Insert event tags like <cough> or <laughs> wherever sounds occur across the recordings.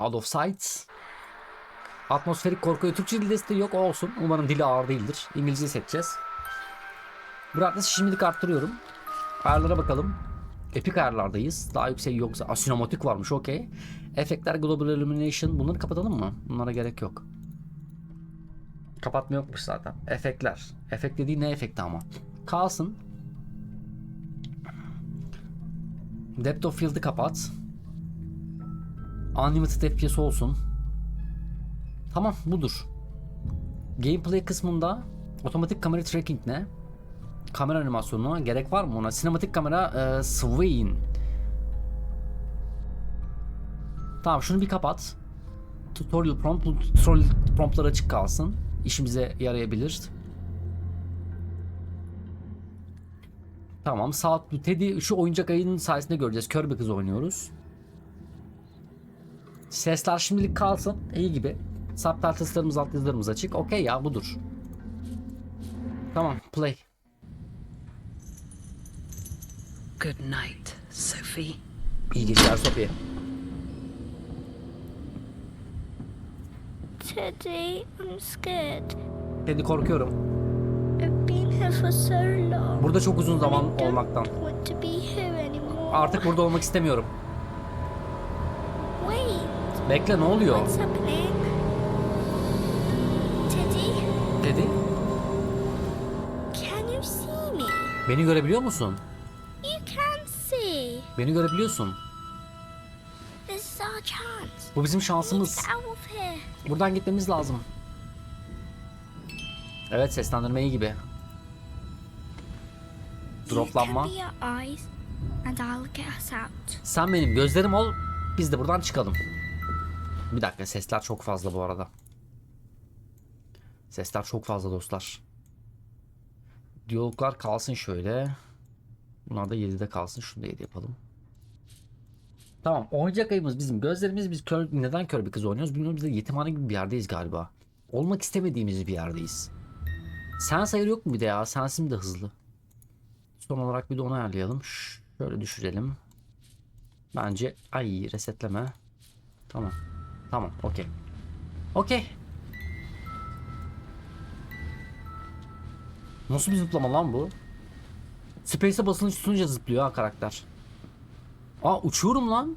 Out of sight. Atmosferik korku Türkçe dil desteği yok olsun. Umarım dili ağır değildir. İngilizce seçeceğiz. Brightness şimdilik arttırıyorum. Ayarlara bakalım. Epic ayarlardayız. Daha yüksek yoksa. Aa, sinematik varmış okey. Efektler Global Illumination. Bunları kapatalım mı? Bunlara gerek yok. Kapatma yokmuş zaten. Efektler. Efekt dediği ne efekti ama? Kalsın. Depth of Field'ı kapat. Unlimited FPS olsun. Tamam budur. Gameplay kısmında otomatik kamera tracking ne? Kamera animasyonu gerek var mı ona? Sinematik kamera e, swaying. Tamam şunu bir kapat. Tutorial prompt, bu tutorial promptlar açık kalsın. İşimize yarayabilir. Tamam saat Teddy şu oyuncak ayının sayesinde göreceğiz. Kör bir kız oynuyoruz. Sesler şimdilik kalsın. iyi gibi. Subtitles'larımız alt yazılarımız açık. Okey ya budur. Tamam play. Good night, Sophie. İyi geceler Sophie. Teddy, I'm scared. Teddy korkuyorum. I've been here for so long. Burada çok uzun zaman don't olmaktan. want to be here anymore. Artık burada olmak istemiyorum. Bekle ne oluyor? what's happening? Teddy, Teddy can you see me? beni görebiliyor musun? You can see. Beni görebiliyorsun. This is our chance. Bu bizim şansımız. Buradan gitmemiz lazım. Evet seslendirme iyi gibi. Droplanma. Sen benim gözlerim ol. Biz de buradan çıkalım. Bir dakika sesler çok fazla bu arada. Sesler çok fazla dostlar. Diyaloglar kalsın şöyle. Bunlar da 7'de kalsın. Şunu da 7 yapalım. Tamam. Oyuncak ayımız bizim. Gözlerimiz biz kör, neden kör bir kız oynuyoruz bilmiyorum. Biz de yetimhane gibi bir yerdeyiz galiba. Olmak istemediğimiz bir yerdeyiz. Sen sayır yok mu bir de ya? Sensim de hızlı. Son olarak bir de onu ayarlayalım. Şöyle düşürelim. Bence ay resetleme. Tamam. Tamam. Okey. Okey. Nasıl bir zıplama lan bu? Space'e basılı tutunca zıplıyor ha karakter. Aa uçuyorum lan.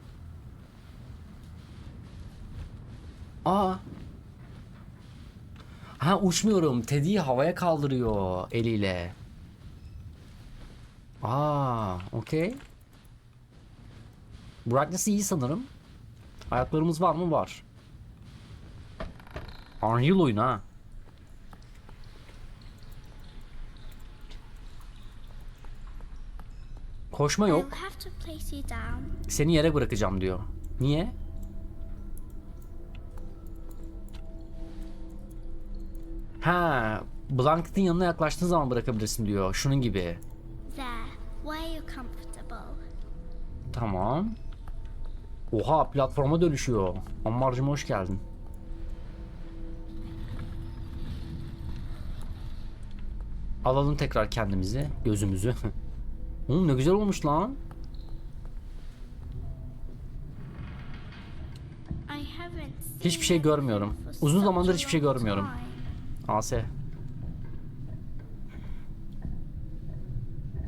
Aa. Ha uçmuyorum. Teddy'yi havaya kaldırıyor eliyle. Aa, okey. Brightness iyi sanırım. Ayaklarımız var mı? Var. Unreal oyun ha. Koşma yok. Seni yere bırakacağım diyor. Niye? Ha, Blanket'in yanına yaklaştığın zaman bırakabilirsin diyor. Şunun gibi. There, where you're comfortable. Tamam. Oha platforma dönüşüyor. Ammarcım hoş geldin. Alalım tekrar kendimizi, gözümüzü. <laughs> Oğlum ne güzel olmuş lan. Hiçbir şey görmüyorum. Uzun zamandır hiçbir şey görmüyorum. AS.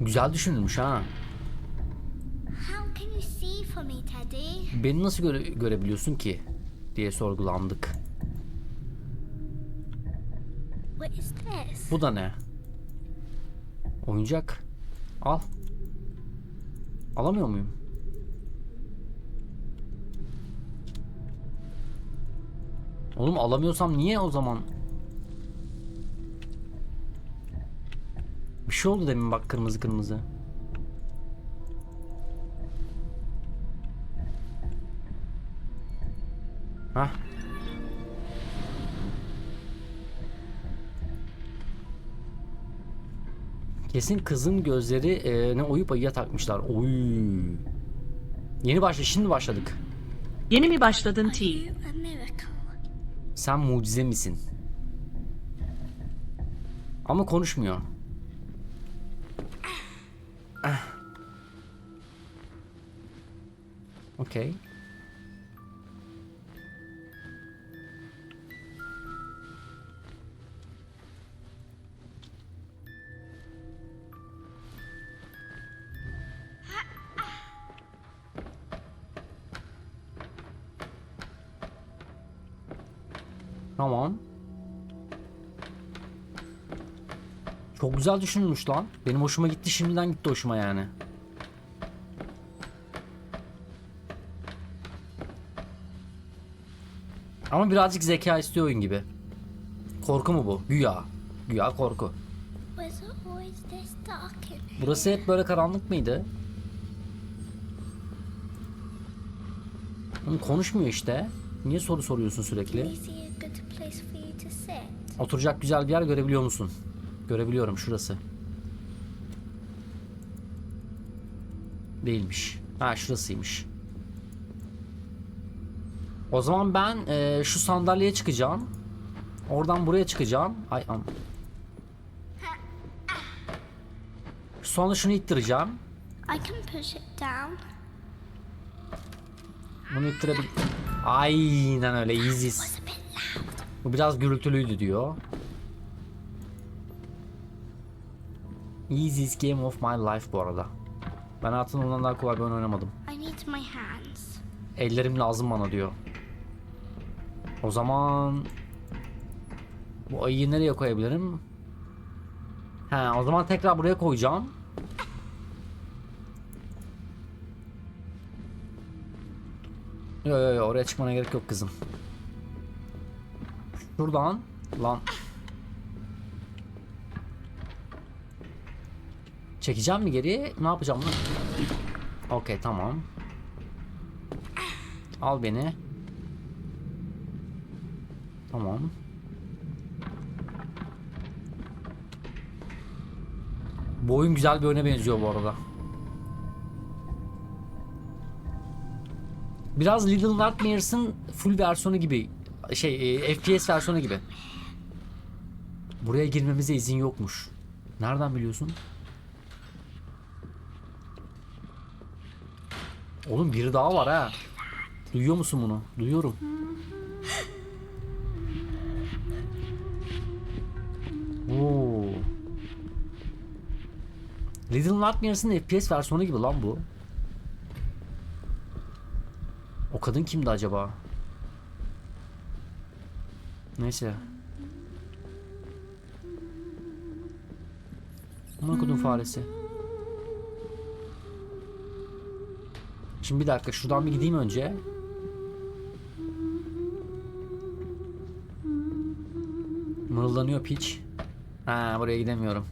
Güzel düşünülmüş ha. Beni nasıl göre- görebiliyorsun ki? diye sorgulandık. What is this? Bu da ne? Oyuncak. Al. Alamıyor muyum? Oğlum alamıyorsam niye o zaman? Bir şey oldu demin bak kırmızı kırmızı. Hah. Kesin kızın gözleri e, ne oyup ayıya takmışlar. Oy. Yeni başladı. Şimdi başladık. Yeni mi başladın T? Sen mucize misin? Ama konuşmuyor. Ah. Okey. Tamam. Çok güzel düşünülmüş lan. Benim hoşuma gitti şimdiden gitti hoşuma yani. Ama birazcık zeka istiyor oyun gibi. Korku mu bu? Güya. Güya korku. Burası hep böyle karanlık mıydı? Oğlum konuşmuyor işte. Niye soru soruyorsun sürekli? Oturacak güzel bir yer görebiliyor musun? Görebiliyorum şurası. Değilmiş. Ha şurasıymış. O zaman ben eee, şu sandalyeye çıkacağım. Oradan buraya çıkacağım. Ay am. Sonra şunu ittireceğim. I can push it down. Bunu ittirebil... Aynen öyle easy. Bu biraz gürültülüydü diyor. Easiest game of my life bu arada. Ben hayatımda ondan daha kolay bir oyun oynamadım. I need my hands. Ellerim lazım bana diyor. O zaman bu ayıyı nereye koyabilirim? He, o zaman tekrar buraya koyacağım. Yo yo yo oraya çıkmana gerek yok kızım. Şuradan lan. Çekeceğim mi geri? Ne yapacağım lan? Okey tamam. Al beni. Tamam. Bu oyun güzel bir oyuna benziyor bu arada. Biraz Little Nightmares'ın full versiyonu gibi. Şey, e, FPS versiyonu gibi. Buraya girmemize izin yokmuş. Nereden biliyorsun? Oğlum biri daha var ha. Duyuyor musun bunu? Duyuyorum. Oo. Little Nightmares'ın FPS versiyonu gibi lan bu. O kadın kimdi acaba? Neyse. Aman kodum faresi. Şimdi bir dakika şuradan bir gideyim önce. Mırıldanıyor piç. Ha buraya gidemiyorum.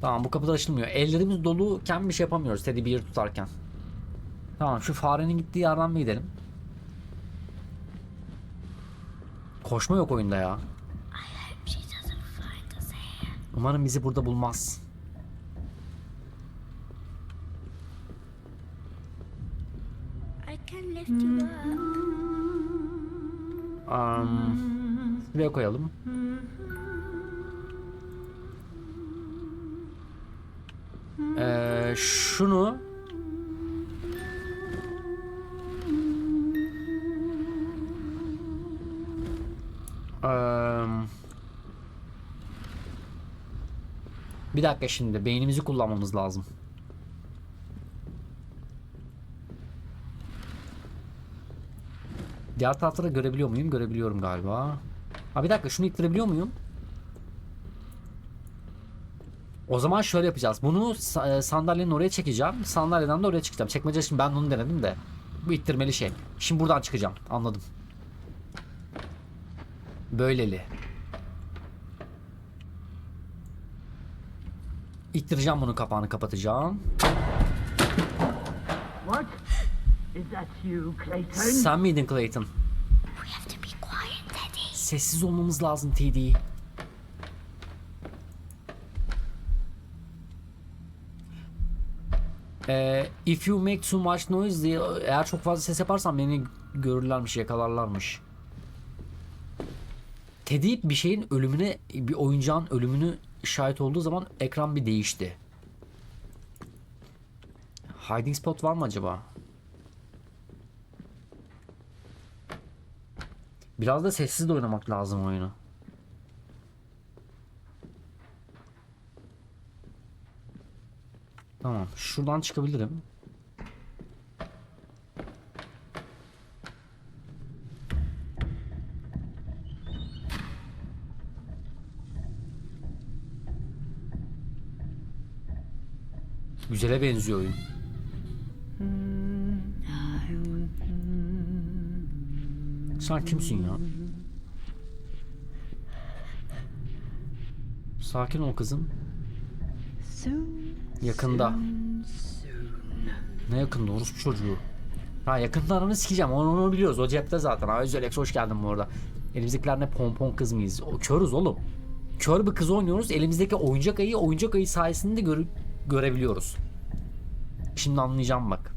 Tamam bu kapıda açılmıyor. Ellerimiz doluken bir şey yapamıyoruz Teddy Bear tutarken. Tamam şu farenin gittiği yerden mi gidelim? Koşma yok oyunda ya. Umarım bizi burada bulmaz. Um, şuraya koyalım. Ee, şunu Eee, bir dakika şimdi beynimizi kullanmamız lazım. Diğer tarafta da görebiliyor muyum? Görebiliyorum galiba. Ha bir dakika şunu ittirebiliyor muyum? O zaman şöyle yapacağız. Bunu e, sandalyenin oraya çekeceğim. Sandalyeden de oraya çıkacağım. Çekmece şimdi ben bunu denedim de. Bu ittirmeli şey. Şimdi buradan çıkacağım. Anladım. Böyleli. İttireceğim bunun kapağını kapatacağım. What? Is that you, Clayton? Sen miydin Clayton? We have to be quiet, Teddy. Sessiz olmamız lazım TD. Ee, if you make too much noise diye eğer çok fazla ses yaparsan beni görürlermiş, yakalarlarmış. Teddy bir şeyin ölümüne, bir oyuncağın ölümünü şahit olduğu zaman ekran bir değişti. Hiding spot var mı acaba? Biraz da sessiz de oynamak lazım oyunu. Tamam. Şuradan çıkabilirim. Güzele benziyor oyun. Sen kimsin ya? Sakin ol kızım. Yakında. Ne yakında orospu çocuğu. Ha yakında aranı sikeceğim onu, onu biliyoruz o cepte zaten. Ha Özelex hoş geldin bu arada. Elimizdekiler ne pompon kız mıyız? O, körüz oğlum. Kör bir kız oynuyoruz. Elimizdeki oyuncak ayı oyuncak ayı sayesinde gör- görebiliyoruz. Şimdi anlayacağım bak.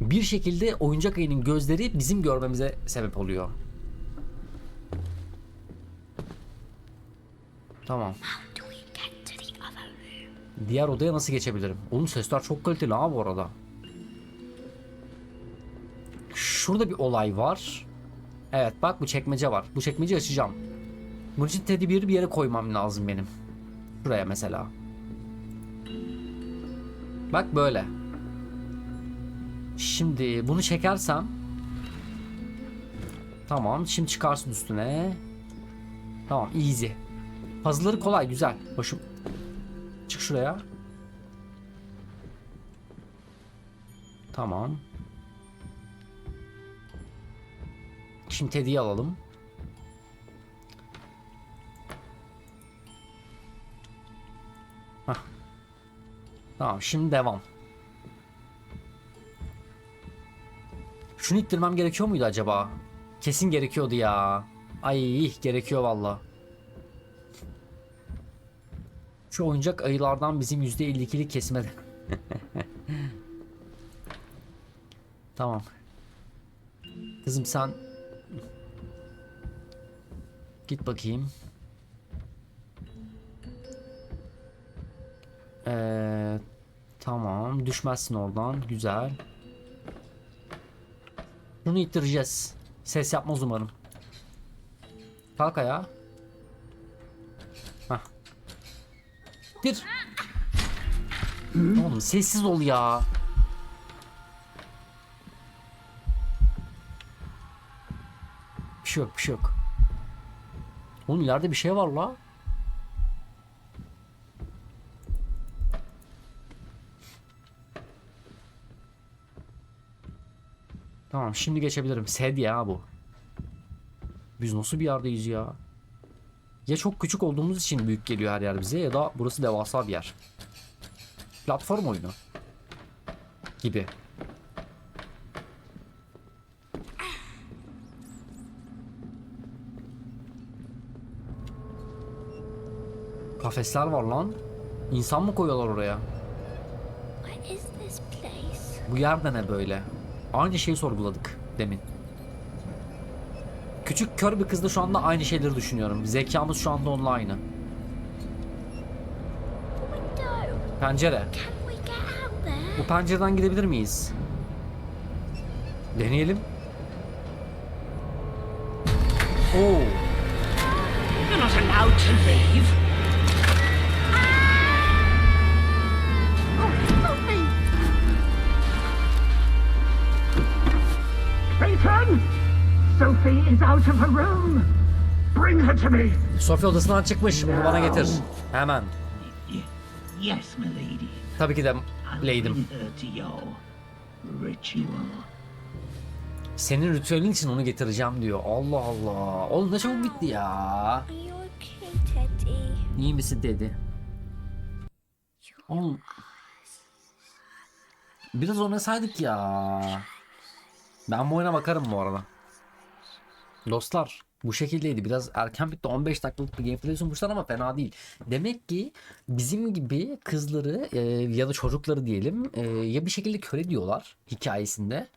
Bir şekilde oyuncak ayının gözleri bizim görmemize sebep oluyor. Tamam. Diğer odaya nasıl geçebilirim? Oğlum sesler çok kaliteli ha bu arada. Şurada bir olay var. Evet bak bu çekmece var. Bu çekmeceyi açacağım. Bunun için teddy bear'ı bir yere koymam lazım benim. Şuraya mesela. Bak böyle. Şimdi bunu çekersem Tamam şimdi çıkarsın üstüne. Tamam easy. Puzzle'ları kolay güzel. Başım Çık şuraya. Tamam. Şimdi Teddy'yi alalım. Tamam şimdi devam. Şunu ittirmem gerekiyor muydu acaba? Kesin gerekiyordu ya. Ay gerekiyor valla. Şu oyuncak ayılardan bizim %52'lik kesmedi. <laughs> tamam. Kızım sen git bakayım. Tamam düşmezsin oradan güzel. Bunu ittireceğiz. Ses yapmaz umarım. Kalk ayağa. Hah. Bir. Oğlum sessiz ol ya. Bir şey yok bir şey yok. Oğlum ileride bir şey var la. Tamam şimdi geçebilirim. Sed ya bu. Biz nasıl bir yerdeyiz ya? Ya çok küçük olduğumuz için büyük geliyor her yer bize ya da burası devasa bir yer. Platform oyunu. Gibi. Kafesler var lan. İnsan mı koyuyorlar oraya? Bu yer de ne böyle? Aynı şeyi sorguladık demin. Küçük kör bir kızla şu anda aynı şeyleri düşünüyorum. Zekamız şu anda onunla aynı. Pencere. Bu pencereden gidebilir miyiz? Deneyelim. Oo. You're not allowed to leave. Sophie is out of her room. Bring her to me. Sofya odasından çıkmış. Bunu bana getir. Hemen. Yes, my lady. Tabii ki de ritual. Senin ritüelin için onu getireceğim diyor. Allah Allah. Oğlum ne çabuk bitti ya. İyi misin dedi. Oğlum. Biraz oynasaydık ya. Ben bu oyuna bakarım bu arada. Dostlar bu şekildeydi. Biraz erken bitti. 15 dakikalık bir gameplay sunmuşlar ama fena değil. Demek ki bizim gibi kızları e, ya da çocukları diyelim e, ya bir şekilde köle diyorlar hikayesinde.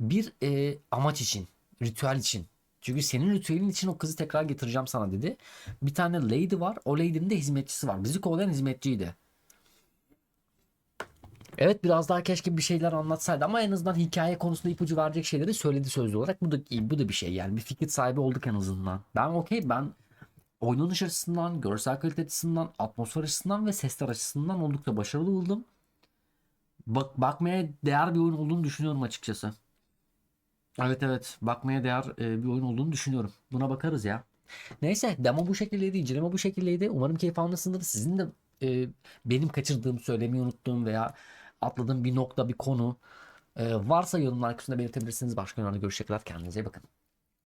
Bir e, amaç için, ritüel için. Çünkü senin ritüelin için o kızı tekrar getireceğim sana dedi. Bir tane lady var. O lady'nin de hizmetçisi var. Bizi kovalayan hizmetçiydi. Evet biraz daha keşke bir şeyler anlatsaydı ama en azından hikaye konusunda ipucu verecek şeyleri söyledi sözlü olarak. Bu da iyi, bu da bir şey yani bir fikir sahibi olduk en azından. Ben okey ben oynanış açısından, görsel kalite açısından, atmosfer açısından ve sesler açısından oldukça başarılı buldum. Bak bakmaya değer bir oyun olduğunu düşünüyorum açıkçası. Evet evet bakmaya değer e, bir oyun olduğunu düşünüyorum. Buna bakarız ya. Neyse demo bu şekildeydi, inceleme bu şekildeydi. Umarım keyif almışsındır. Sizin de e, benim kaçırdığım, söylemeyi unuttuğum veya atladığım bir nokta, bir konu varsa yorumlar kısmında belirtebilirsiniz. Başka yorumlarda görüşecekler. Kendinize iyi bakın.